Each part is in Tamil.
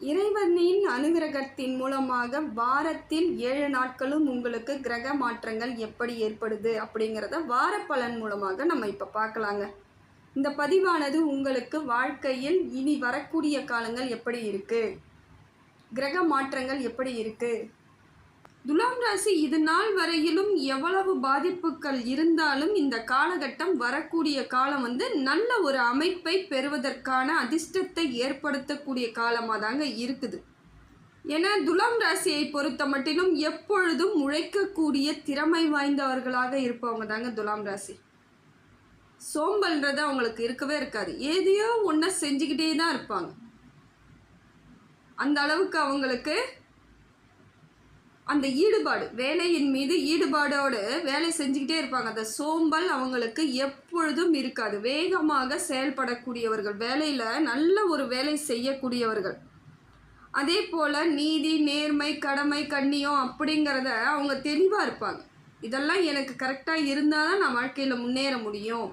இறைவனின் அனுகிரகத்தின் மூலமாக வாரத்தில் ஏழு நாட்களும் உங்களுக்கு கிரக மாற்றங்கள் எப்படி ஏற்படுது அப்படிங்கிறத வார பலன் மூலமாக நம்ம இப்போ பார்க்கலாங்க. இந்த பதிவானது உங்களுக்கு வாழ்க்கையில் இனி வரக்கூடிய காலங்கள் எப்படி இருக்குது கிரக மாற்றங்கள் எப்படி இருக்குது துலாம் ராசி இது நாள் வரையிலும் எவ்வளவு பாதிப்புகள் இருந்தாலும் இந்த காலகட்டம் வரக்கூடிய காலம் வந்து நல்ல ஒரு அமைப்பை பெறுவதற்கான அதிர்ஷ்டத்தை ஏற்படுத்தக்கூடிய காலமாக தாங்க இருக்குது. ஏன்னா துலாம் ராசியை பொறுத்த மட்டிலும் எப்பொழுதும் உழைக்கக்கூடிய திறமை வாய்ந்தவர்களாக இருப்பவங்க தாங்க துலாம் ராசி. சோம்பல்ன்றது அவங்களுக்கு இருக்கவே இருக்காது. ஏதையோ ஒன்றை செஞ்சுக்கிட்டே தான் இருப்பாங்க. அந்த அளவுக்கு அவங்களுக்கு அந்த ஈடுபாடு வேலையின் மீது ஈடுபாடோடு வேலை செஞ்சுக்கிட்டே இருப்பாங்க. அந்த சோம்பல் அவங்களுக்கு எப்பொழுதும் இருக்காது. வேகமாக செயல்படக்கூடியவர்கள் வேலையில் நல்ல ஒரு வேலை செய்யக்கூடியவர்கள். அதே போல் நீதி நேர்மை கடமை கண்ணியம் அப்படிங்கிறத அவங்க தெளிவாக இருப்பாங்க. இதெல்லாம் எனக்கு கரெக்டாக இருந்தால் தான் நான் வாழ்க்கையில் முன்னேற முடியும்.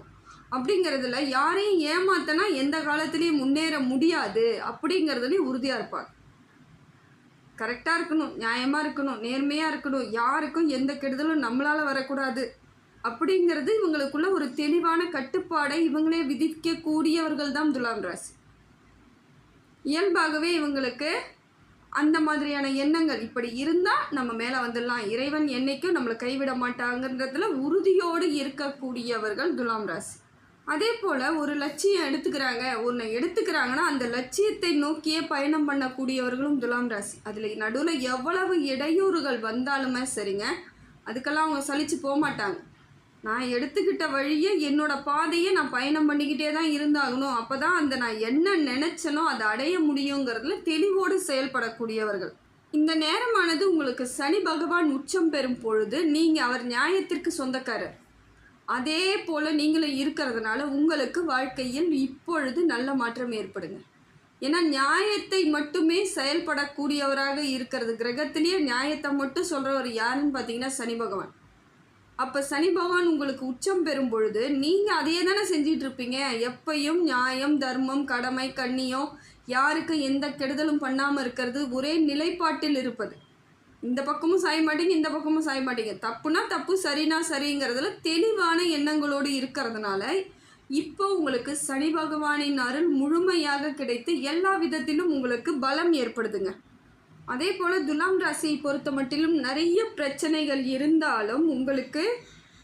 அப்படிங்கிறதுல யாரையும் ஏமாத்தனா எந்த காலத்துலேயும் முன்னேற முடியாது அப்படிங்கிறதுலையும் உறுதியாக இருப்பாங்க. கரெக்டாக இருக்கணும் நியாயமாக இருக்கணும் நேர்மையாக இருக்கணும் யாருக்கும் எந்த கெடுதலும் நம்மளால் வரக்கூடாது. அப்படிங்கிறது இவங்களுக்குள்ள ஒரு தெளிவான கட்டுப்பாடை இவங்களே விதிக்கக்கூடியவர்கள் தான் துலாம் ராசி. இயல்பாகவே இவங்களுக்கு அந்த மாதிரியான எண்ணங்கள் இப்படி இருந்தால் நம்ம மேலே வந்துடலாம். இறைவன் என்னைக்கும் நம்மளை கைவிட மாட்டாங்கன்றதில் உறுதியோடு இருக்கக்கூடியவர்கள் துலாம் ராசி. அதே போல் ஒரு லட்சியம் எடுத்துக்கிறாங்க. ஒன்று எடுத்துக்கிறாங்கன்னா அந்த லட்சியத்தை நோக்கியே பயணம் பண்ணக்கூடியவர்களும் துலாம் ராசி. அதில் நடுவில் எவ்வளவு இடையூறுகள் வந்தாலுமே சரிங்க. அதுக்கெல்லாம் அவங்க சலித்து போக மாட்டாங்க. நான் எடுத்துக்கிட்ட வழியை என்னோட பாதையை நான் பயணம் பண்ணிக்கிட்டே தான் இருந்தாகணும். அப்போ தான் அந்த நான் என்ன நினச்சனோ அதை அடைய முடியுங்கிறதுல தெளிவோடு செயல்படக்கூடியவர்கள். இந்த நேரமானது உங்களுக்கு சனி பகவான் உச்சம் பெறும் பொழுது நீங்கள் அவர் நியாயத்திற்கு சொந்தக்காரர். அதே போல் நீங்களும் இருக்கிறதுனால உங்களுக்கு வாழ்க்கையில் இப்பொழுது நல்ல மாற்றம் ஏற்படுங்க. ஏன்னா நியாயத்தை மட்டுமே செயல்படக்கூடியவராக இருக்கிறது கிரகத்திலேயே நியாயத்தை மட்டும் சொல்கிறவர் யாருன்னு பார்த்தீங்கன்னா சனி பகவான். அப்போ சனி பகவான் உங்களுக்கு உச்சம் பெறும் பொழுது நீங்கள் அதையே தானே செஞ்சிட்டு இருப்பீங்க. எப்பையும் நியாயம் தர்மம் கடமை கண்ணியம் யாருக்கும் எந்த கெடுதலும் பண்ணாமல் இருக்கிறது ஒரே நிலைப்பாட்டில் இருப்பது. இந்த பக்கமும் சாய மாட்டீங்க இந்த பக்கமும் சாய மாட்டீங்க. தப்புனா தப்பு சரினா சரிங்கிறதுல தெளிவான எண்ணங்களோடு இருக்கிறதுனால இப்போ உங்களுக்கு சனி பகவானின் அருள் முழுமையாக கிடைத்து எல்லா விதத்திலும் உங்களுக்கு பலம் ஏற்படுதுங்க. அதே போல் துலாம் ராசியை பொறுத்த மட்டிலும் நிறைய பிரச்சனைகள் இருந்தாலும் உங்களுக்கு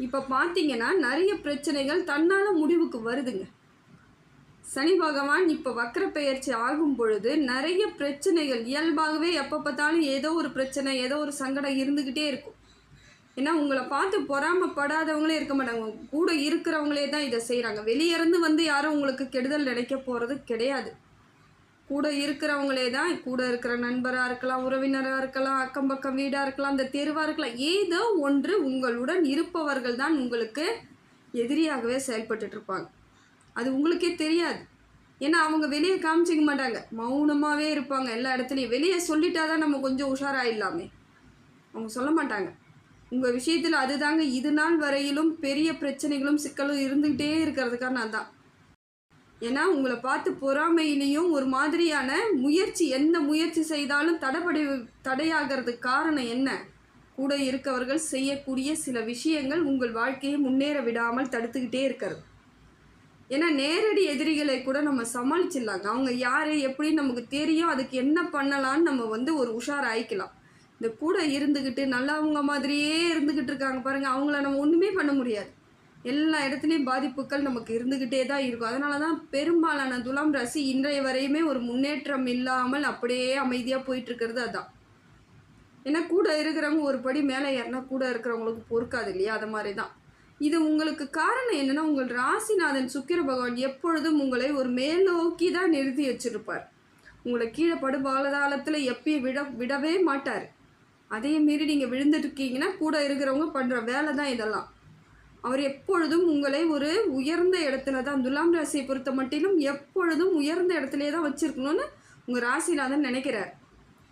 இப்போ பார்த்தீங்கன்னா நிறைய பிரச்சனைகள் தன்னால் முடிவுக்கு வருதுங்க. சனி பகவான் இப்போ வக்கர பெயர்ச்சி ஆகும் பொழுது நிறைய பிரச்சனைகள் இயல்பாகவே எப்போ பார்த்தாலும் ஏதோ ஒரு பிரச்சனை ஏதோ ஒரு சங்கடம் இருந்துக்கிட்டே இருக்கும். ஏன்னா உங்களை பார்த்து பொறாமப்படாதவங்களே இருக்க மாட்டாங்க. கூட இருக்கிறவங்களே தான் இதை செய்கிறாங்க வெளியே இருந்து வந்து யாரும் உங்களுக்கு கெடுதல் நினைக்க போகிறது கிடையாது. கூட இருக்கிறவங்களே தான் கூட இருக்கிற நண்பராக இருக்கலாம் உறவினராக இருக்கலாம் அக்கம் பக்கம் வீடாக இருக்கலாம் அந்த தெருவாக இருக்கலாம். ஏதோ ஒன்று உங்களுடன் இருப்பவர்கள் தான் உங்களுக்கு எதிரியாகவே செயல்பட்டுட்ருப்பாங்க அது உங்களுக்கே தெரியாது. ஏன்னா அவங்க வெளியே காமிச்சிக்க மாட்டாங்க. மௌனமாகவே இருப்பாங்க எல்லா இடத்துலையும். வெளியே சொல்லிட்டா தான் நம்ம கொஞ்சம் உஷாராயிடலாமே. அவங்க சொல்ல மாட்டாங்க. உங்கள் விஷயத்தில் அதுதாங்க. இது நாள் வரையிலும் பெரிய பிரச்சனைகளும் சிக்கலும் இருந்துக்கிட்டே இருக்கிறதுக்காக நான் தான். ஏன்னா உங்களை பார்த்து பொறாமையிலையும் ஒரு மாதிரியான முயற்சி எந்த முயற்சி செய்தாலும் தடைபடி தடையாகிறதுக்கு காரணம் என்ன? கூட இருக்கவர்கள் செய்யக்கூடிய சில விஷயங்கள் உங்கள் வாழ்க்கையை முன்னேற விடாமல் தடுத்துக்கிட்டே இருக்கிறது. ஏன்னா நேரடி எதிரிகளை கூட நம்ம சமாளிச்சிடலாங்க அவங்க யார் எப்படி நமக்கு தெரியும் அதுக்கு என்ன பண்ணலான்னு நம்ம வந்து ஒரு உஷார் ஆயிக்கலாம் இந்த கூட இருந்துக்கிட்டு நல்லவங்க மாதிரியே இருந்துக்கிட்டு இருக்காங்க பாருங்கள் அவங்கள நம்ம ஒன்றுமே பண்ண முடியாது. எல்லா இடத்துலையும் பாதிப்புகள் நமக்கு இருந்துக்கிட்டே தான் இருக்கும். அதனால தான் பெரும்பாலான துலாம் ராசி இன்றைய வரையுமே ஒரு முன்னேற்றம் இல்லாமல் அப்படியே அமைதியாக போயிட்டுருக்கிறது அதான். ஏன்னா கூட இருக்கிறவங்க ஒரு படி மேலே ஏறினா கூட இருக்கிறவங்களுக்கு பொறுக்காது இல்லையா? அது மாதிரி தான் இது உங்களுக்கு காரணம் என்னன்னா உங்கள் ராசிநாதன் சுக்கிர பகவான் எப்பொழுதும் உங்களை ஒரு மேல்நோக்கி தான் நிறுத்தி வச்சிருப்பார். உங்களை கீழே படு பாலதாளத்தில் எப்பயும் விட விடவே மாட்டார். அதே மீறி நீங்கள் விழுந்துட்டுருக்கீங்கன்னா கூட இருக்கிறவங்க பண்ணுற வேலை தான் இதெல்லாம். அவர் எப்பொழுதும் உங்களை ஒரு உயர்ந்த இடத்துல தான் துலாம் ராசியை பொறுத்த மட்டிலும் எப்பொழுதும் உயர்ந்த இடத்துலையே தான் வச்சுருக்கணும்னு உங்கள் ராசிநாதன் நினைக்கிறார்.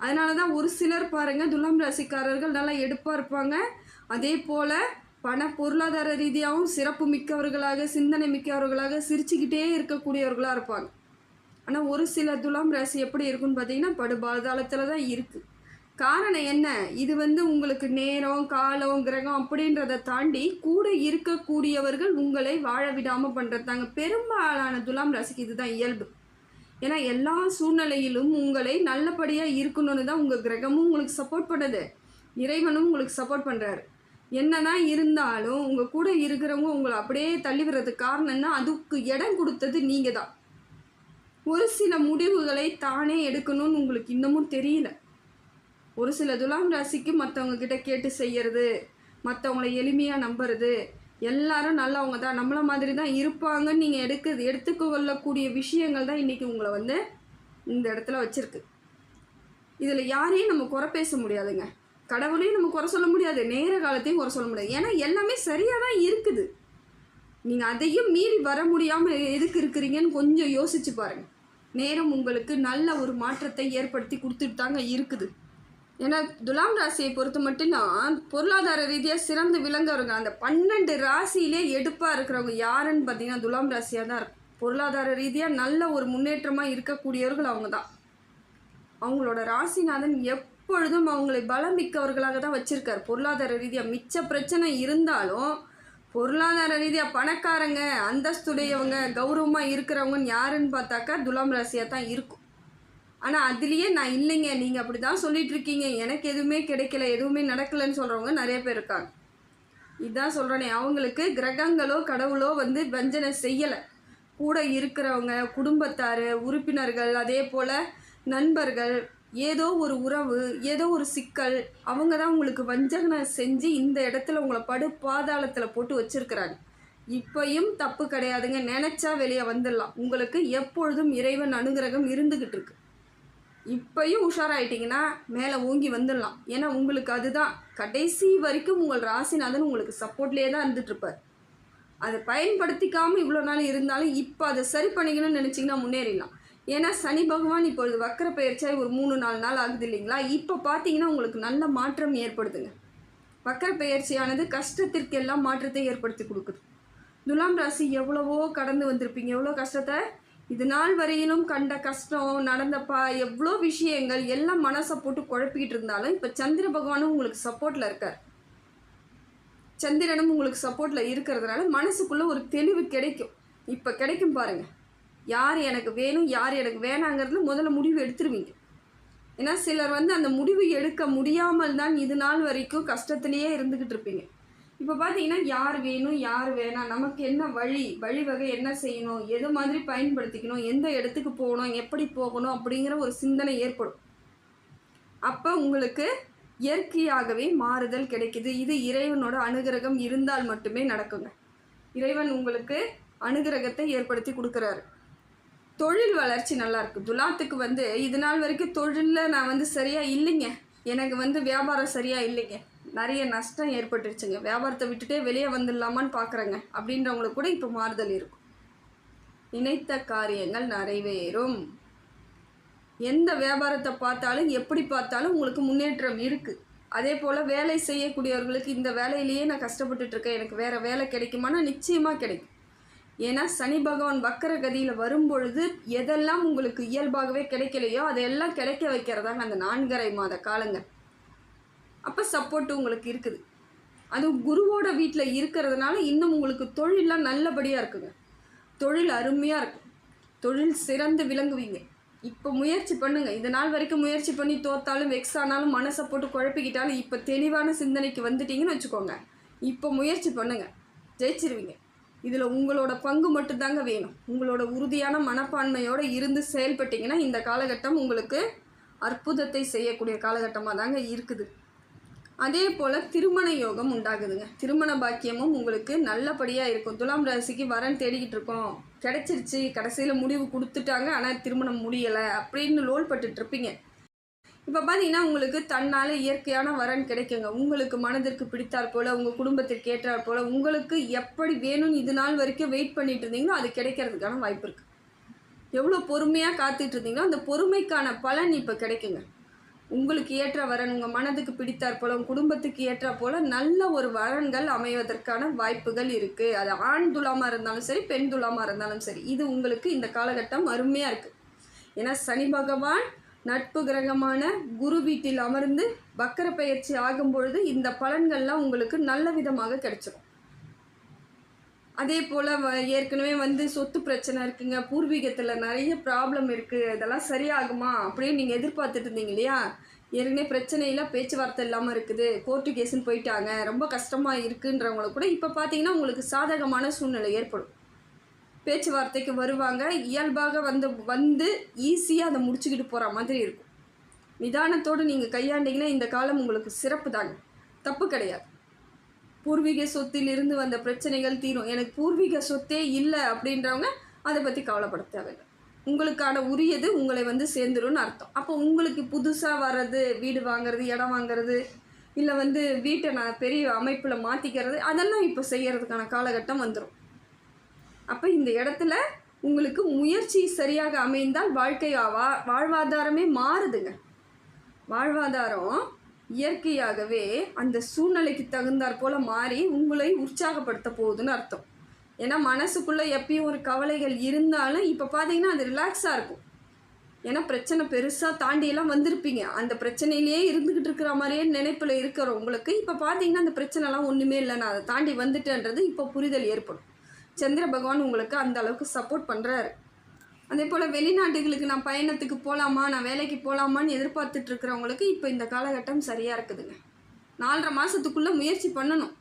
அதனால தான் ஒரு சிலர் பாருங்கள் துலாம் ராசிக்காரர்கள் நல்லா எடுப்பாக இருப்பாங்க. அதே போல் பண பொருளாதார ரீதியாகவும் சிறப்பு மிக்கவர்களாக சிந்தனை மிக்கவர்களாக சிரிச்சுக்கிட்டே இருக்கக்கூடியவர்களாக இருப்பாங்க. ஆனால் ஒரு சில துலாம் ராசி எப்படி இருக்குன்னு பார்த்தீங்கன்னா படுபாதாளத்தில் தான் இருக்குது காரணம் என்ன? இது வந்து உங்களுக்கு நேரம் காலம் கிரகம் அப்படின்றத தாண்டி கூட இருக்கக்கூடியவர்கள் உங்களை வாழ விடாமல் பண்ணுறது தாங்க. பெரும்பாலான துலாம் ராசிக்கு இதுதான் இயல்பு. ஏன்னா எல்லா சூழ்நிலையிலும் உங்களை நல்லபடியாக இருக்கணும்னு தான் உங்கள் கிரகமும் உங்களுக்கு சப்போர்ட் பண்ணுது. இறைவனும் உங்களுக்கு சப்போர்ட் பண்ணுறாரு என்னதான் இருந்தாலும் உங்கள் கூட இருக்கிறவங்க உங்களை அப்படியே தள்ளி விடுறதுக்கு காரணம்னா அதுக்கு இடம் கொடுத்தது நீங்கள் தான் ஒரு சில முடிவுகளை தானே எடுக்கணும்னு உங்களுக்கு இன்னமும் தெரியல. ஒரு சில துலாம் ராசிக்கு மற்றவங்க கிட்ட கேட்டு செய்யறது மற்றவங்கள எளிமையாக நம்புறது எல்லாரும் நல்லவங்க தான். நம்மள மாதிரி தான் இருப்பாங்கன்னு நீங்கள் எடுக்கிறது எடுத்துக்கொள்ளக்கூடிய விஷயங்கள் தான் இன்றைக்கி உங்களை வந்து இந்த இடத்துல வச்சுருக்கு. இதில் யாரையும் நம்ம குறை பேச முடியாதுங்க. கடவுளையும் நம்ம குறை சொல்ல முடியாது நேர காலத்தையும் குறை சொல்ல முடியாது. ஏன்னா எல்லாமே சரியாக தான் இருக்குது. நீங்கள் அதையும் மீறி வர முடியாமல் எதுக்கு இருக்கிறீங்கன்னு கொஞ்சம் யோசிச்சு பாருங்கள் நேரம் உங்களுக்கு நல்ல ஒரு மாற்றத்தை ஏற்படுத்தி கொடுத்துட்டு தாங்க இருக்குது. ஏன்னா துலாம் ராசியை பொறுத்த மட்டும்தான் பொருளாதார ரீதியாக சிறந்து விளங்குறவங்க அந்த பன்னெண்டு ராசியிலே எடுப்பாக இருக்கிறவங்க யாருன்னு பார்த்தீங்கன்னா துலாம் ராசியாக தான் இருக்கும் பொருளாதார ரீதியாக நல்ல ஒரு முன்னேற்றமாக இருக்கக்கூடியவர்கள் அவங்க தான் அவங்களோட ராசிநாதன் எப் எப்பொழுதும் அவங்களை பலம் மிக்கவர்களாக தான் வச்சுருக்கார். பொருளாதார ரீதியாக மிச்ச பிரச்சனை இருந்தாலும் பொருளாதார ரீதியாக பணக்காரங்க அந்தஸ்துடையவங்க கௌரவமாக இருக்கிறவங்கன்னு யாருன்னு பார்த்தாக்கா துலாம் ராசியாக தான் இருக்கும். ஆனால் அதுலேயே நான் இல்லைங்க நீங்கள் அப்படி தான் சொல்லிகிட்ருக்கீங்க எனக்கு எதுவுமே கிடைக்கல எதுவுமே நடக்கலைன்னு சொல்கிறவங்க நிறைய பேர் இருக்காங்க. இதுதான் சொல்கிறேனே அவங்களுக்கு கிரகங்களோ கடவுளோ வந்து வஞ்சனை செய்யலை. கூட இருக்கிறவங்க குடும்பத்தார் உறுப்பினர்கள் அதே போல் நண்பர்கள் ஏதோ ஒரு உறவு ஏதோ ஒரு சிக்கல் அவங்க தான் உங்களுக்கு வஞ்சகனை செஞ்சு இந்த இடத்துல உங்களை படு பாதாளத்தில் போட்டு வச்சிருக்கிறாங்க. இப்பையும் தப்பு கிடையாதுங்க. நினச்சா வெளியே வந்துடலாம். உங்களுக்கு எப்பொழுதும் இறைவன் அனுகிரகம் இருந்துக்கிட்டு இருக்கு. இப்பயும் உஷாராயிட்டிங்கன்னா மேலே ஓங்கி வந்துடலாம். ஏன்னா உங்களுக்கு அதுதான். கடைசி வரைக்கும் உங்கள் ராசிநாதன் உங்களுக்கு சப்போர்ட்லேயே தான் இருந்துட்டுருப்பார் அதை பயன்படுத்திக்காமல் இவ்வளோ நாள் இருந்தாலும் இப்போ அதை சரி பண்ணிக்கணும்னு நினச்சிங்கன்னா முன்னேறிடலாம். ஏன்னா சனி பகவான் இப்பொழுது வக்கர பயிற்சியாக ஒரு மூணு நாலு நாள் ஆகுது இல்லைங்களா? இப்போ பார்த்தீங்கன்னா உங்களுக்கு நல்ல மாற்றம் ஏற்படுதுங்க. வக்கர பயிற்சியானது கஷ்டத்திற்கெல்லாம் மாற்றத்தை ஏற்படுத்தி கொடுக்குது. துலாம் ராசி எவ்வளவோ கடந்து வந்திருப்பீங்க. எவ்வளோ கஷ்டத்தை? இது நாள் வரையிலும் கண்ட கஷ்டம் நடந்தப்பா எவ்வளோ விஷயங்கள் எல்லாம் மனசை போட்டு குழப்பிக்கிட்டு இருந்தாலும் இப்போ சந்திர பகவானும் உங்களுக்கு சப்போர்ட்டில் இருக்கார். சந்திரனும் உங்களுக்கு சப்போர்ட்டில் இருக்கிறதுனால மனசுக்குள்ளே ஒரு தெளிவு கிடைக்கும். இப்போ கிடைக்கும் பாருங்கள் யார் எனக்கு வேணும் யார் எனக்கு வேணாங்கிறதுல முதல்ல முடிவு எடுத்துருவீங்க. ஏன்னா சிலர் வந்து அந்த முடிவு எடுக்க முடியாமல் தான் இது நாள் வரைக்கும் கஷ்டத்திலேயே இருந்துக்கிட்டு இருப்பீங்க. இப்போ பார்த்தீங்கன்னா யார் வேணும் யார் வேணாம் நமக்கு என்ன வழி வழிவகை என்ன செய்யணும் எது மாதிரி பயன்படுத்திக்கணும் எந்த இடத்துக்கு போகணும் எப்படி போகணும் அப்படிங்கிற ஒரு சிந்தனை ஏற்படும். அப்போ உங்களுக்கு இயற்கையாகவே மாறுதல் கிடைக்குது. இது இறைவனோட அனுகிரகம் இருந்தால் மட்டுமே நடக்குங்க. இறைவன் உங்களுக்கு அனுகிரகத்தை ஏற்படுத்தி கொடுக்குறாரு. தொழில் வளர்ச்சி நல்லா இருக்கு துலாத்துக்கு வந்து இது நாள் வரைக்கும் தொழிலில் நான் வந்து சரியாக இல்லைங்க. எனக்கு வந்து வியாபாரம் சரியாக இல்லைங்க. நிறைய நஷ்டம் ஏற்பட்டுருச்சுங்க. வியாபாரத்தை விட்டுட்டே வெளியே வந்துடலாமான்னு பார்க்குறேங்க அப்படின்றவங்களுக்கு கூட இப்போ மாறுதல் இருக்கும். நினைத்த காரியங்கள் நிறைவேறும். எந்த வியாபாரத்தை பார்த்தாலும் எப்படி பார்த்தாலும் உங்களுக்கு முன்னேற்றம் இருக்குது அதே போல் வேலை செய்யக்கூடியவர்களுக்கு இந்த வேலையிலேயே நான் கஷ்டப்பட்டுட்ருக்கேன் எனக்கு வேறு வேலை கிடைக்குமானா நிச்சயமாக கிடைக்கும். ஏன்னா சனி பகவான் வக்கர கதியில் வரும்பொழுது எதெல்லாம் உங்களுக்கு இயல்பாகவே கிடைக்கலையோ அதையெல்லாம் கிடைக்க வைக்கிறதாங்க அந்த நான்கரை மாத காலங்கள். அப்போ சப்போர்ட் உங்களுக்கு இருக்குது. அதுவும் குருவோட வீட்டில் இருக்கிறதுனால இன்னும் உங்களுக்கு தொழிலெலாம் நல்லபடியாக இருக்குங்க. தொழில் அருமையாக இருக்கும். தொழில் சிறந்து விளங்குவீங்க. இப்போ முயற்சி பண்ணுங்கள் இந்த நாள் வரைக்கும் முயற்சி பண்ணி தோத்தாலும் வெக்ஸ் ஆனாலும் மனசை போட்டு குழப்பிக்கிட்டாலும் இப்போ தெளிவான சிந்தனைக்கு வந்துட்டீங்கன்னு வச்சுக்கோங்க. இப்போ முயற்சி பண்ணுங்கள் ஜெயிச்சிருவீங்க. இதில் உங்களோட பங்கு மட்டும்தாங்க வேணும். உங்களோட உறுதியான மனப்பான்மையோடு இருந்து செயல்பட்டீங்கன்னா இந்த காலகட்டம் உங்களுக்கு அற்புதத்தை செய்யக்கூடிய காலகட்டமாக தாங்க இருக்குது. அதே போல் திருமண யோகம் உண்டாகுதுங்க. திருமண பாக்கியமும் உங்களுக்கு நல்லபடியாக இருக்கும். துலாம் ராசிக்கு வரன் தேடிக்கிட்டு இருக்கோம். கிடச்சிருச்சு. கடைசியில் முடிவு கொடுத்துட்டாங்க. ஆனால் திருமணம் முடியலை. அப்படின்னு லோல் பட்டுட்ருப்பீங்க இப்போ பார்த்தீங்கன்னா உங்களுக்கு தன்னால் இயற்கையான வரன் கிடைக்குங்க. உங்களுக்கு மனதிற்கு பிடித்தாற் போல் உங்கள் குடும்பத்திற்கு ஏற்றாற் போல் உங்களுக்கு எப்படி வேணும்னு இது நாள் வரைக்கும் வெயிட் பண்ணிட்டு இருந்தீங்களோ அது கிடைக்கிறதுக்கான வாய்ப்பு இருக்குது எவ்வளோ பொறுமையாக காத்துட்டு இருந்தீங்களோ அந்த பொறுமைக்கான பலன் இப்போ கிடைக்குங்க. உங்களுக்கு ஏற்ற வரன் உங்கள் மனதுக்கு பிடித்தாற் போல் உங்கள் குடும்பத்துக்கு ஏற்ற போல் நல்ல ஒரு வரன்கள் அமைவதற்கான வாய்ப்புகள் இருக்குது அது ஆண் துலாமாக இருந்தாலும் சரி பெண் துலாமாக இருந்தாலும் சரி இது உங்களுக்கு இந்த காலகட்டம் அருமையாக இருக்குது ஏன்னா சனி பகவான் நட்பு கிரகமான குரு வீட்டில் அமர்ந்து வக்கர பயிற்சி ஆகும் பொழுது இந்த பலன்கள்லாம் உங்களுக்கு நல்ல விதமாக கிடைச்சிடும் அதே போல் வ ஏற்கனவே வந்து சொத்து பிரச்சனை இருக்குங்க பூர்வீகத்தில் நிறைய ப்ராப்ளம் இருக்குது இதெல்லாம் சரியாகுமா அப்படின்னு நீங்கள் எதிர்பார்த்துட்டு இருந்தீங்க இல்லையா? ஏற்கனவே பிரச்சனையில் பேச்சுவார்த்தை இல்லாமல் இருக்குது கோர்ட்டு கேஸுன்னு போயிட்டாங்க ரொம்ப கஷ்டமாக இருக்குன்றவங்களை கூட இப்போ பார்த்தீங்கன்னா உங்களுக்கு சாதகமான சூழ்நிலை ஏற்படும். பேச்சுவார்த்தைக்கு வருவாங்க. இயல்பாக வந்து வந்து ஈஸியாக அதை முடிச்சுக்கிட்டு போகிற மாதிரி இருக்கும். நிதானத்தோடு நீங்கள் கையாண்டிங்கன்னா இந்த காலம் உங்களுக்கு சிறப்பு தாங்க தப்பு கிடையாது. பூர்வீக சொத்தில் இருந்து வந்த பிரச்சனைகள் தீரும். எனக்கு பூர்வீக சொத்தே இல்லை அப்படின்றவங்க அதை பற்றி கவலைப்பட தேவையில்லை. உங்களுக்கான உரியது உங்களை வந்து சேர்ந்துரும்னு அர்த்தம். அப்போ உங்களுக்கு புதுசாக வர்றது வீடு வாங்குறது இடம் வாங்குறது இல்லை வந்து வீட்டை நான் பெரிய அமைப்பில் மாற்றிக்கிறது அதெல்லாம் இப்போ செய்கிறதுக்கான காலகட்டம் வந்துடும் அப்போ இந்த இடத்துல உங்களுக்கு முயற்சி சரியாக அமைந்தால் வாழ்க்கை வா வாழ்வாதாரமே மாறுதுங்க. வாழ்வாதாரம் இயற்கையாகவே அந்த சூழ்நிலைக்கு தகுந்தாற் போல் மாறி உங்களை உற்சாகப்படுத்த போகுதுன்னு அர்த்தம். ஏன்னா மனசுக்குள்ளே எப்பயும் ஒரு கவலைகள் இருந்தாலும் இப்போ பார்த்தீங்கன்னா அது ரிலாக்ஸாக இருக்கும். ஏன்னா பிரச்சனை பெருசாக தாண்டியெல்லாம் வந்திருப்பீங்க. அந்த பிரச்சனையிலேயே இருந்துக்கிட்டு இருக்கிற மாதிரியே நினைப்பில் இருக்கிற உங்களுக்கு இப்போ பார்த்தீங்கன்னா அந்த பிரச்சனைலாம் ஒன்றுமே இல்லை நான் அதை தாண்டி வந்துட்டேன்றது இப்போ புரிதல் ஏற்படும். சந்திர பகவான் உங்களுக்கு அந்த அளவுக்கு சப்போர்ட் பண்ணுறாரு அதே போல் வெளிநாட்டுகளுக்கு நான் பயணத்துக்கு போகலாமா நான் வேலைக்கு போகலாமான்னு எதிர்பார்த்துட்டு இருக்கிறவங்களுக்கு இப்போ இந்த காலகட்டம் சரியாக இருக்குதுங்க. நாலரை மாதத்துக்குள்ளே முயற்சி பண்ணணும்.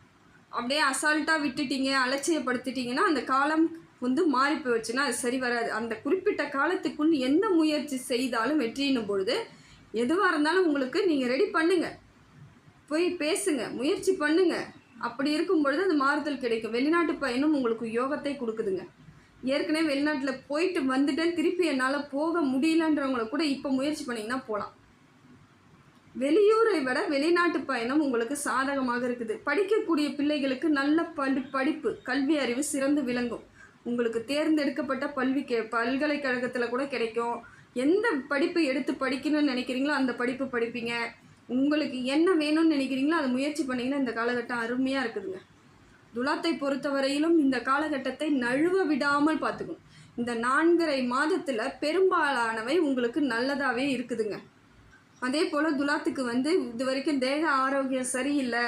அப்படியே அசால்ட்டாக விட்டுட்டீங்க அலட்சியப்படுத்திட்டீங்கன்னா அந்த காலம் வந்து மாறி போயிடுச்சுன்னா அது சரி வராது. அந்த குறிப்பிட்ட காலத்துக்குள் எந்த முயற்சி செய்தாலும் வெற்றியினும் பொழுது எதுவாக இருந்தாலும் உங்களுக்கு நீங்கள் ரெடி பண்ணுங்கள் போய் பேசுங்க முயற்சி பண்ணுங்கள் அப்படி இருக்கும் பொழுது அந்த மாறுதல் கிடைக்கும். வெளிநாட்டு பயணம் உங்களுக்கு யோகத்தை கொடுக்குதுங்க. ஏற்கனவே வெளிநாட்டில் போயிட்டு வந்துட்டேன். திருப்பி என்னால் போக முடியலன்றவங்கள கூட இப்போ முயற்சி பண்ணிங்கன்னா போகலாம் வெளியூரை விட வெளிநாட்டு பயணம் உங்களுக்கு சாதகமாக இருக்குது. படிக்கக்கூடிய பிள்ளைகளுக்கு நல்ல படி படிப்பு கல்வி அறிவு சிறந்து விளங்கும். உங்களுக்கு தேர்ந்தெடுக்கப்பட்ட பல்வி கே பல்கலைக்கழகத்தில் கூட கிடைக்கும். எந்த படிப்பு எடுத்து படிக்கணும்னு நினைக்கிறீங்களோ அந்த படிப்பு படிப்பீங்க. உங்களுக்கு என்ன வேணும்னு நினைக்கிறீங்களோ அதை முயற்சி பண்ணிங்கன்னா இந்த காலகட்டம் அருமையாக இருக்குதுங்க. துலாத்தை பொறுத்தவரையிலும் இந்த காலகட்டத்தை நழுவ விடாமல் பார்த்துக்கணும். இந்த நான்கரை மாதத்தில் பெரும்பாலானவை உங்களுக்கு நல்லதாகவே இருக்குதுங்க. அதே போல் துலாத்துக்கு வந்து இது வரைக்கும் தேக ஆரோக்கியம் சரியில்லை.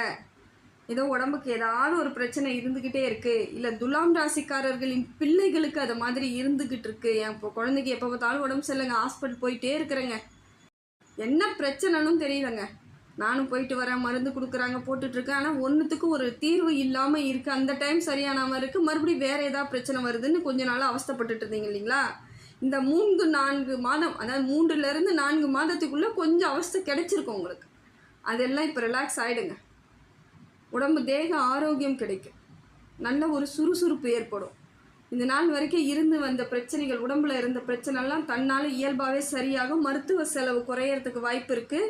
ஏதோ உடம்புக்கு ஏதாவது ஒரு பிரச்சனை இருந்துக்கிட்டே இருக்குது இல்லை துலாம் ராசிக்காரர்களின் பிள்ளைகளுக்கு அது மாதிரி இருந்துக்கிட்டு இருக்கு. என் இப்போ குழந்தைக்கு எப்போ பார்த்தாலும் உடம்பு சரியில்லைங்க. ஹாஸ்பிட்டல் போயிட்டே இருக்கிறேங்க. என்ன பிரச்சனைன்னு தெரியலங்க. நானும் போயிட்டு வரேன் மருந்து கொடுக்குறாங்க போட்டுட்ருக்கேன். ஆனால் ஒன்றுத்துக்கு ஒரு தீர்வு இல்லாமல் இருக்குது அந்த டைம் சரியானாமல் இருக்குது மறுபடியும் வேறு ஏதாவது பிரச்சனை வருதுன்னு கொஞ்ச நாளாக அவஸ்தப்பட்டுட்டு இருந்தீங்க இல்லைங்களா? இந்த மூன்று நான்கு மாதம் அதாவது மூன்றுலேருந்து நான்கு மாதத்துக்குள்ளே கொஞ்சம் அவஸ்தை கிடைச்சிருக்கும் உங்களுக்கு. அதெல்லாம் இப்போ ரிலாக்ஸ் ஆகிடுங்க உடம்பு தேக ஆரோக்கியம் கிடைக்கும். நல்ல ஒரு சுறுசுறுப்பு ஏற்படும். இந்த நாள் வரைக்கும் இருந்து வந்த பிரச்சனைகள் உடம்புல இருந்த பிரச்சனைலாம் தன்னால் இயல்பாகவே சரியாகும். மருத்துவ செலவு குறையறதுக்கு வாய்ப்பு இருக்குது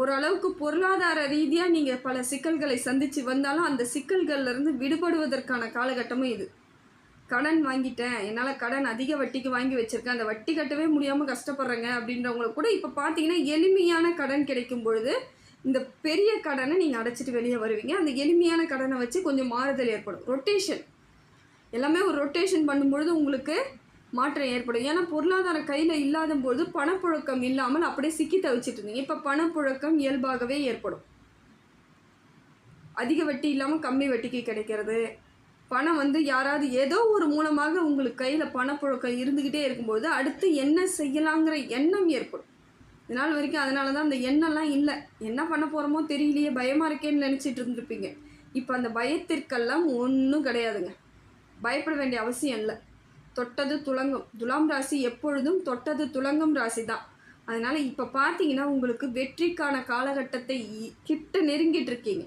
ஓரளவுக்கு பொருளாதார ரீதியாக நீங்கள் பல சிக்கல்களை சந்தித்து வந்தாலும் அந்த சிக்கல்கள்லேருந்து விடுபடுவதற்கான காலகட்டமும் இது. கடன் வாங்கிட்டேன். என்னால் கடன் அதிக வட்டிக்கு வாங்கி வச்சுருக்கேன். அந்த வட்டி கட்டவே முடியாமல் கஷ்டப்படுறேங்க அப்படின்றவங்களுக்கு கூட இப்போ பார்த்தீங்கன்னா எளிமையான கடன் கிடைக்கும் பொழுது இந்த பெரிய கடனை நீங்கள் அடைச்சிட்டு வெளியே வருவீங்க. அந்த எளிமையான கடனை வச்சு கொஞ்சம் மாறுதல் ஏற்படும். ரொட்டேஷன் எல்லாமே ஒரு ரொட்டேஷன் பண்ணும்பொழுது உங்களுக்கு மாற்றம் ஏற்படும். ஏன்னா பொருளாதாரம் கையில் இல்லாத பொழுது பணப்புழக்கம் இல்லாமல் அப்படியே சிக்கி தவிச்சிட்டு இருந்தீங்க. இப்போ பணப்புழக்கம் இயல்பாகவே ஏற்படும். அதிக வட்டி இல்லாமல் கம்மி வட்டிக்கு கிடைக்கிறது. பணம் வந்து யாராவது ஏதோ ஒரு மூலமாக உங்களுக்கு கையில் பணப்புழக்கம் இருந்துக்கிட்டே இருக்கும்போது அடுத்து என்ன செய்யலாங்கிற எண்ணம் ஏற்படும். இதனால் வரைக்கும் அதனால தான் அந்த எண்ணம்லாம் இல்லை. என்ன பண்ண போகிறோமோ தெரியலையே பயமாக இருக்கேன்னு நினச்சிட்டு இருந்திருப்பீங்க. இப்போ அந்த பயத்திற்கெல்லாம் ஒன்றும் கிடையாதுங்க. பயப்பட வேண்டிய அவசியம் இல்லை. தொட்டது துளங்கும் துலாம் ராசி எப்பொழுதும் தொட்டது துளங்கும் ராசி தான். அதனால் இப்போ பார்த்தீங்கன்னா உங்களுக்கு வெற்றிக்கான காலகட்டத்தை இ- கிட்ட நெருங்கிட்டு இருக்கீங்க.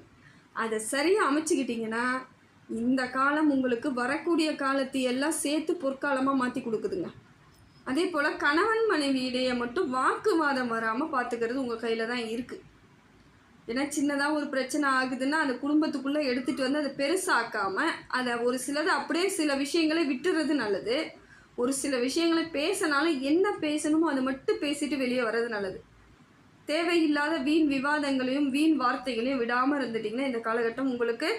அதை சரியாக அமைச்சுக்கிட்டிங்கன்னா இந்த காலம் உங்களுக்கு வரக்கூடிய காலத்தை எல்லாம் சேர்த்து பொற்காலமாக மாற்றி கொடுக்குதுங்க. அதே போல் கணவன் மனைவி இடையே மட்டும் வாக்குவாதம் வராமல் பார்த்துக்கிறது உங்கள் கையில் தான் இருக்குது ஏன்னா சின்னதாக ஒரு பிரச்சனை ஆகுதுன்னா அந்த குடும்பத்துக்குள்ளே எடுத்துகிட்டு வந்து அதை பெருசாக்காமல் அதை ஒரு சிலது அப்படியே சில விஷயங்களை விட்டுறது நல்லது. ஒரு சில விஷயங்களை பேசினாலும் என்ன பேசணுமோ அதை மட்டும் பேசிட்டு வெளியே வர்றது நல்லது. தேவையில்லாத வீண் விவாதங்களையும் வீண் வார்த்தைகளையும் விடாமல் இருந்துட்டிங்கன்னா இந்த காலகட்டம் உங்களுக்கு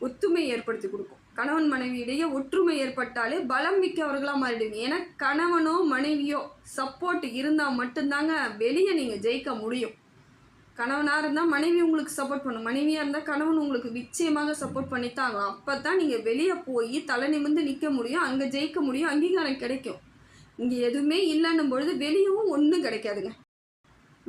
ஒத்துமை ஏற்படுத்தி கொடுக்கும். கணவன் மனைவியிடையே ஒற்றுமை ஏற்பட்டாலே பலம் மிக்கவர்களாக மாறிடுவீங்க. ஏன்னா கணவனோ மனைவியோ சப்போர்ட் இருந்தால் மட்டும்தாங்க வெளியே நீங்கள் ஜெயிக்க முடியும். கணவனாக இருந்தால் மனைவி உங்களுக்கு சப்போர்ட் பண்ணும். மனைவியாக இருந்தால் கணவன் உங்களுக்கு நிச்சயமாக சப்போர்ட் பண்ணித்தாங்க அப்போ தான் நீங்கள் வெளியே போய் தலை நிமிர்ந்து நிற்க முடியும். அங்கே ஜெயிக்க முடியும். அங்கீகாரம் கிடைக்கும். இங்கே எதுவுமே இல்லைன்னும் பொழுது வெளியவும் ஒன்றும் கிடைக்காதுங்க.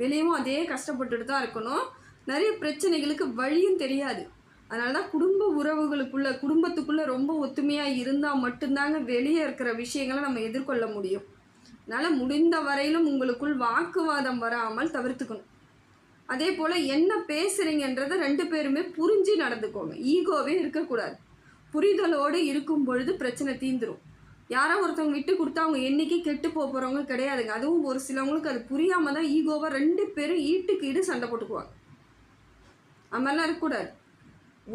வெளியவும் அதே கஷ்டப்பட்டுட்டு தான் இருக்கணும். நிறைய பிரச்சனைகளுக்கு வழியும் தெரியாது. அதனால தான் குடும்ப உறவுகளுக்குள்ள குடும்பத்துக்குள்ளே ரொம்ப ஒத்துமையாக இருந்தால் மட்டும்தாங்க வெளியே இருக்கிற விஷயங்களை நம்ம எதிர்கொள்ள முடியும். அதனால் முடிந்த வரையிலும் உங்களுக்குள் வாக்குவாதம் வராமல் தவிர்த்துக்கணும். அதே போல் என்ன பேசுகிறீங்கன்றதை ரெண்டு பேருமே புரிஞ்சு நடந்துக்கோங்க. ஈகோவே இருக்கக்கூடாது. புரிதலோடு இருக்கும் பொழுது பிரச்சனை தீந்துடும் யாரோ ஒருத்தவங்க விட்டு கொடுத்தா அவங்க என்றைக்கு கெட்டு போக போகிறவங்க கிடையாதுங்க. அதுவும் ஒரு சிலவங்களுக்கு அது புரியாமல் தான் ஈகோவாக ரெண்டு பேரும் ஈட்டுக்கு ஈடு சண்டை போட்டுக்குவாங்க. அது மாதிரிலாம் இருக்கக்கூடாது.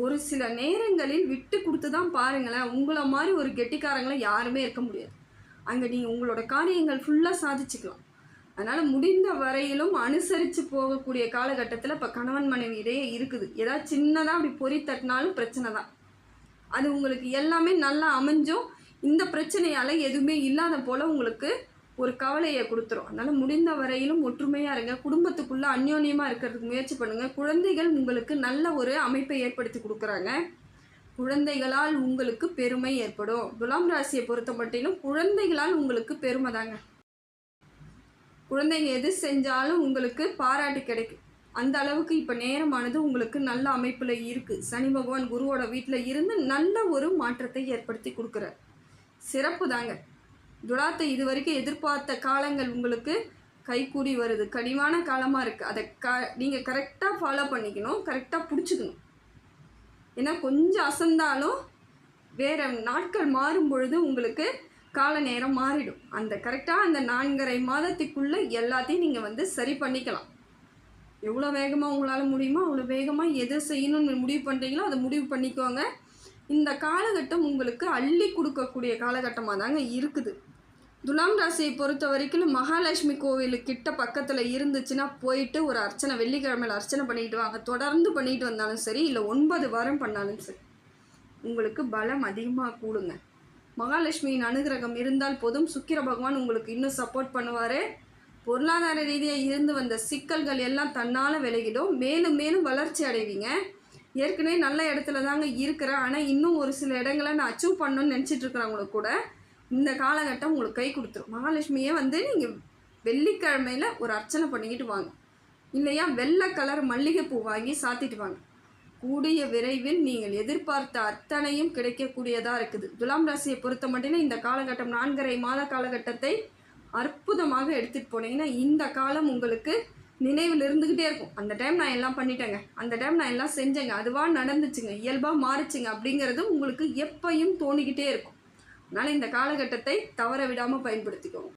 ஒரு சில நேரங்களில் விட்டு கொடுத்து தான் பாருங்களேன் உங்களை மாதிரி ஒரு கெட்டிக்காரங்களை யாருமே இருக்க முடியாது. அங்கே நீங்கள் உங்களோட காரியங்கள் ஃபுல்லாக சாதிச்சுக்கலாம். அதனால் முடிந்த வரையிலும் அனுசரித்து போகக்கூடிய காலகட்டத்தில் இப்போ கணவன் மனைவி இடையே இருக்குது. ஏதாவது சின்னதாக அப்படி பொறி தட்டினாலும் பிரச்சனை தான். அது உங்களுக்கு எல்லாமே நல்லா அமைஞ்சும் இந்த பிரச்சனையால் எதுவுமே இல்லாத போல் உங்களுக்கு ஒரு கவலையை கொடுத்துரும். அதனால் முடிந்த வரையிலும் ஒற்றுமையாக இருங்க. குடும்பத்துக்குள்ளே அந்யோன்யமாக இருக்கிறதுக்கு முயற்சி பண்ணுங்கள் குழந்தைகள் உங்களுக்கு நல்ல ஒரு அமைப்பை ஏற்படுத்தி கொடுக்குறாங்க. குழந்தைகளால் உங்களுக்கு பெருமை ஏற்படும். துலாம் ராசியை பொறுத்த மட்டிலும் குழந்தைகளால் உங்களுக்கு பெருமை தாங்க. குழந்தைங்க எது செஞ்சாலும் உங்களுக்கு பாராட்டு கிடைக்கும் அந்த அளவுக்கு இப்போ நேரமானது உங்களுக்கு நல்ல அமைப்பில் இருக்குது சனி பகவான் குருவோட வீட்டில் இருந்து நல்ல ஒரு மாற்றத்தை ஏற்படுத்தி கொடுக்குறார். சிறப்பு தாங்க. துலாத்தை இது வரைக்கும் எதிர்பார்த்த காலங்கள் உங்களுக்கு கைகூடி வருது. கனிவான காலமாக இருக்குது அதை க நீங்கள் கரெக்டாக ஃபாலோ பண்ணிக்கணும். கரெக்டாக பிடிச்சிக்கணும். ஏன்னா கொஞ்சம் அசந்தாலும் வேறு நாட்கள் மாறும் பொழுது உங்களுக்கு கால நேரம் மாறிடும். அந்த கரெக்டாக அந்த நான்கரை மாதத்துக்குள்ளே எல்லாத்தையும் நீங்கள் வந்து சரி பண்ணிக்கலாம். எவ்வளோ வேகமாக உங்களால் முடியுமோ அவ்வளோ வேகமாக எது செய்யணும்னு முடிவு பண்ணுறீங்களோ அதை முடிவு பண்ணிக்கோங்க. இந்த காலகட்டம் உங்களுக்கு அள்ளி கொடுக்கக்கூடிய காலகட்டமாக தாங்க இருக்குது. துலாம் ராசியை பொறுத்த வரைக்கும் மகாலட்சுமி கோவில் கிட்ட பக்கத்தில் இருந்துச்சுன்னா போயிட்டு ஒரு அர்ச்சனை வெள்ளிக்கிழமையில் அர்ச்சனை பண்ணிட்டு வாங்க. தொடர்ந்து பண்ணிட்டு வந்தாலும் சரி இல்லை ஒன்பது வாரம் பண்ணாலும் சரி உங்களுக்கு பலம் அதிகமாக கூடுங்க. மகாலட்சுமியின் அனுகிரகம் இருந்தால் போதும். சுக்கிர பகவான் உங்களுக்கு இன்னும் சப்போர்ட் பண்ணுவார். பொருளாதார ரீதியாக இருந்து வந்த சிக்கல்கள் எல்லாம் தன்னால் விலகிடும். மேலும் மேலும் வளர்ச்சி அடைவீங்க. ஏற்கனவே நல்ல இடத்துல தாங்க இருக்கிறேன். ஆனால் இன்னும் ஒரு சில இடங்களை நான் அச்சீவ் பண்ணணும்னு நினச்சிட்டு இருக்கிறவங்களுக்கு கூட இந்த காலகட்டம் உங்களுக்கு கை கொடுத்துரும். மகாலட்சுமியே வந்து நீங்கள் வெள்ளிக்கிழமையில் ஒரு அர்ச்சனை பண்ணிக்கிட்டு வாங்க. இல்லையா? வெள்ளை கலர் மல்லிகைப்பூ வாங்கி சாத்திட்டு வாங்க. கூடிய விரைவில் நீங்கள் எதிர்பார்த்த அத்தனையும் கிடைக்கக்கூடியதாக இருக்குது. துலாம் ராசியை பொறுத்த மட்டும் இந்த காலகட்டம் நான்கரை மாத காலகட்டத்தை அற்புதமாக எடுத்துகிட்டு போனீங்கன்னா இந்த காலம் உங்களுக்கு நினைவில் இருந்துக்கிட்டே இருக்கும். அந்த டைம் நான் எல்லாம் பண்ணிட்டேங்க. அந்த டைம் நான் எல்லாம் செஞ்சேங்க. அதுவாக நடந்துச்சுங்க. இயல்பாக மாறிச்சுங்க அப்படிங்கிறது உங்களுக்கு எப்பையும் தோணிக்கிட்டே இருக்கும். அதனால் இந்த காலகட்டத்தை தவற விடாமல் பயன்படுத்திக்கோங்க.